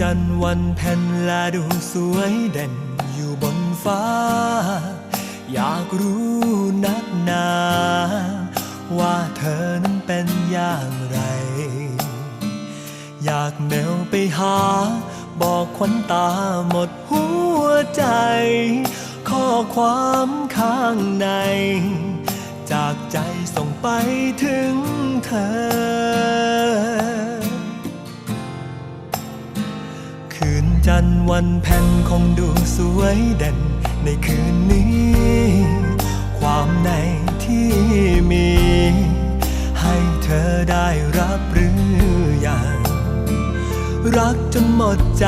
จันทร์วันเพ็ญและดูสวยเด่นอยู่บนฟ้า อยากรู้นักหนา ว่าเธอนั้นเป็นอย่างไร อยากเมลไปหา บอกควันตาหมดหัวใจ ข้อความข้างใน จากใจส่งไปถึงเธอ จันทร์วันเพ็ญคงดูสวยเด่นในคืนนี้ ความในที่มี ให้เธอได้รับหรือยังรักจนหมดใจ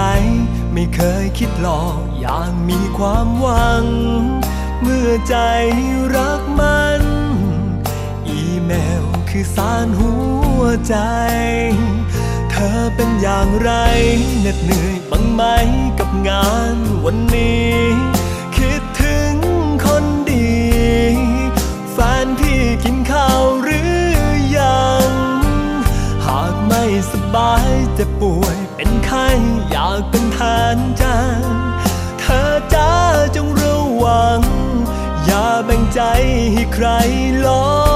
ไม่เคยคิดหลอกอย่างมีความหวัง เมื่อใจรักมัน อีเมลคือสารหัวใจ เป็นอย่างไรเหน็ดเหนื่อยบ้างไหมกับงานวันนี้ คิดถึงคนดี แฟนพี่กินข้าวหรือยัง หากไม่สบายจะป่วยเป็นไข้อยากเป็นทานจานเธอจ้าจงระวัง อย่าแบ่งใจให้ใครหลอ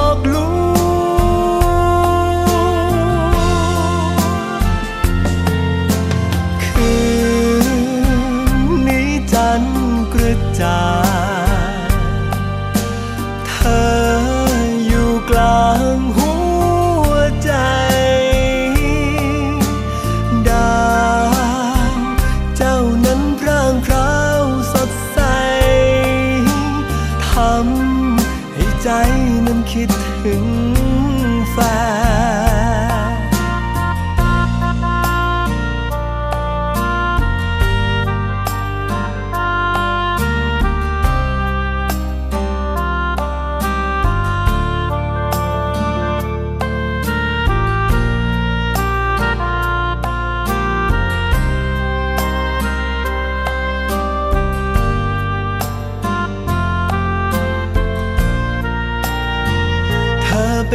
ทำให้ใจนั้นคิดถึงแฟน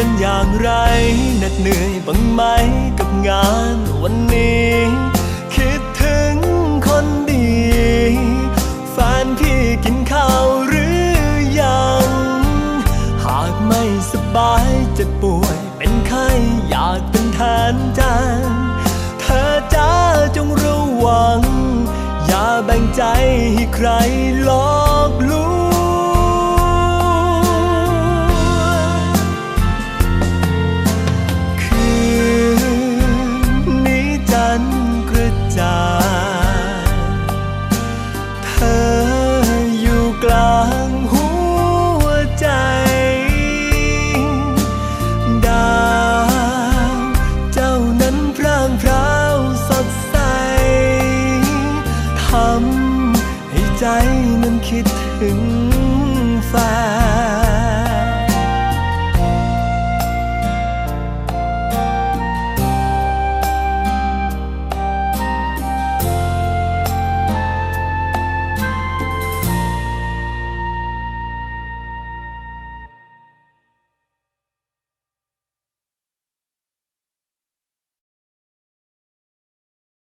เป็นอย่างไรเหน็ดเหนื่อยบ้างไหมกับงานวันนี้ คิดถึงคนดี แฟนพี่กินข้าวหรือยัง หากไม่สบายเจะป่วยเป็นไข้อยากเป็นแทนจานเธอจ้าจงระวัง อย่าแบ่งใจให้ใครหลอ คิดถึง